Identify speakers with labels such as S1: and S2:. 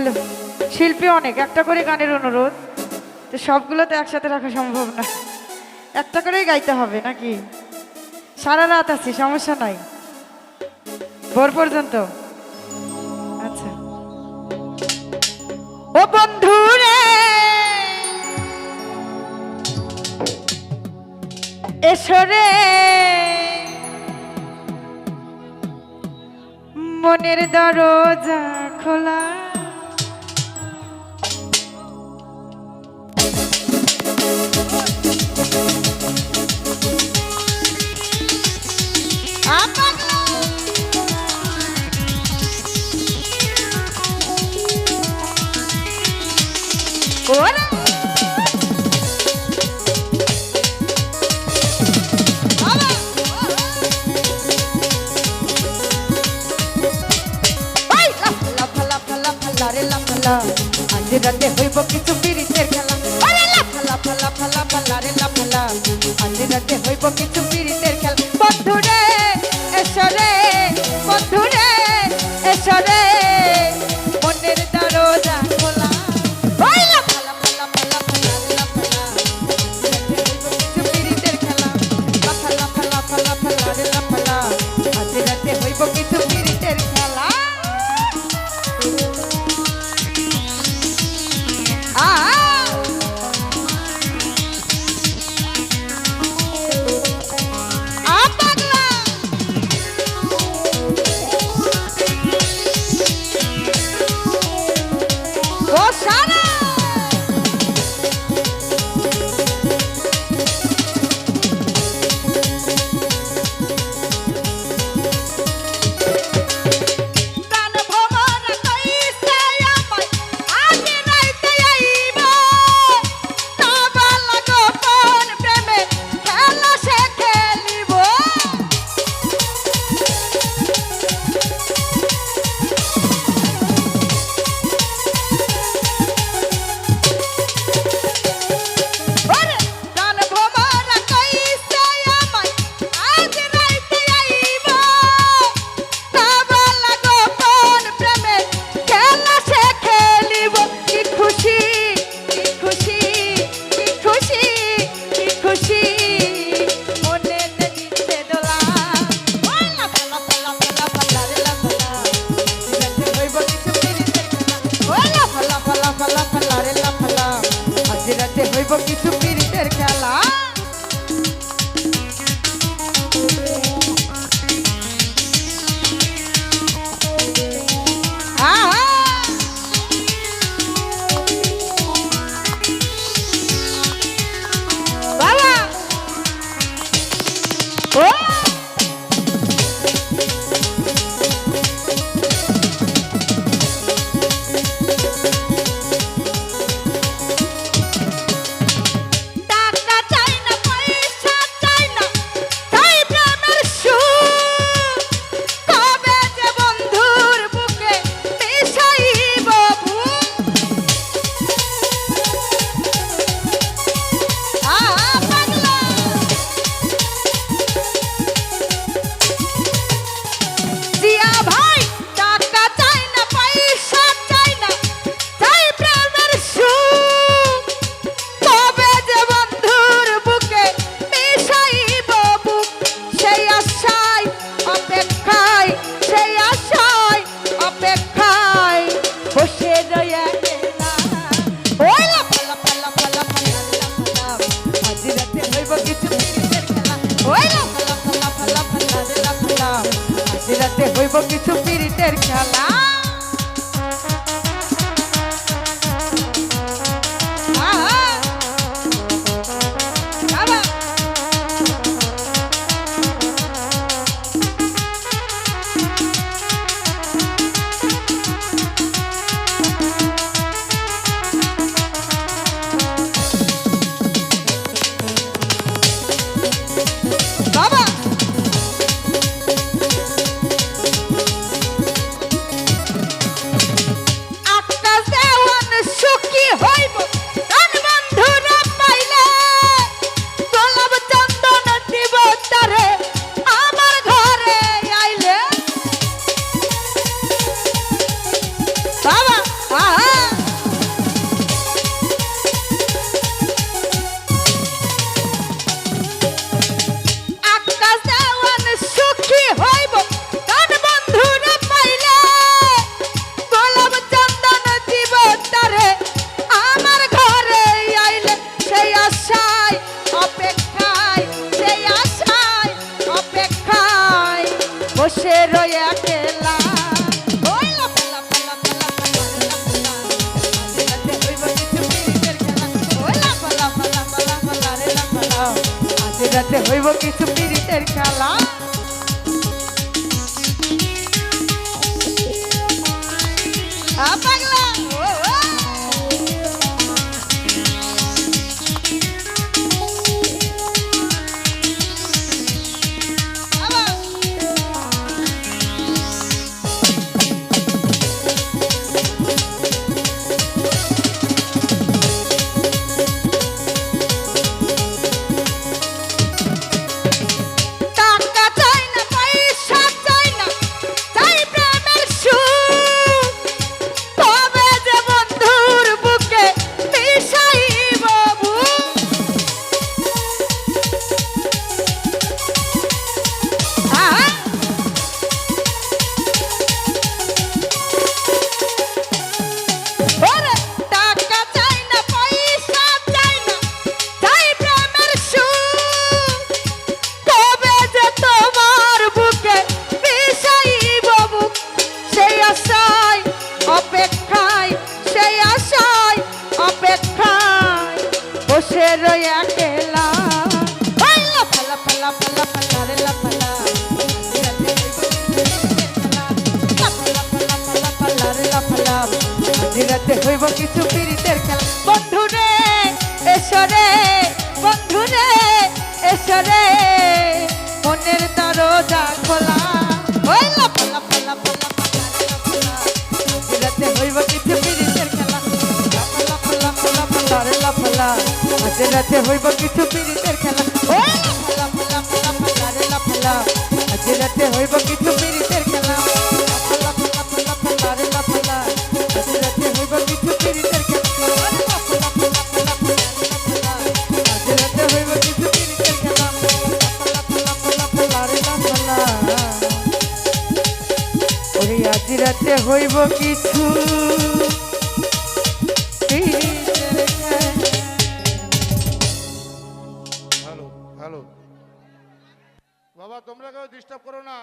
S1: ভালো। শিল্পী অনেক, একটা করে গানের অনুরোধ। তো সবগুলো তো একসাথে রাখা সম্ভব না। একটা করেই গাইতে হবে নাকি? সারা রাত আছি, সমস্যা নাই। ভোর পর্যন্ত। আচ্ছা। ও বন্ধু রে এসো রে! মনের দরজা খোলা। রাতে হইব কিছু পিড়িতের খেলা। ফালা ফালা ফালা ফালা ফালা রে ফালা আজ রাতে হইব কিছু পিড়িতের রাতে হইব কিছু পিরিটের খেলা। বসে রয়ে আজে রাতে হইব কিছু পিরিতের খেলা হইব কিছু পীড়িতের খেলা বন্ধু রে এসরে বন্ধু রে এসরে মনের দরজা খোলা ওই লাফা লাফা লাফা লাফা রাতে হইব কিছু পীড়িতের খেলা লাফা লাফা লাফা লাফা লারে লাফা লা আজ রাতে হইব কিছু পীড়িতের খেলা ওই লাফা লাফা লাফা লাফা লারে লাফা লা আজ রাতে হইব কিছু পীড়িতের ওরে আজ রাতে হইব কিছু?
S2: হ্যালো হ্যালো বাবা তোমরা কেউ ডিস্টার্ব করো না।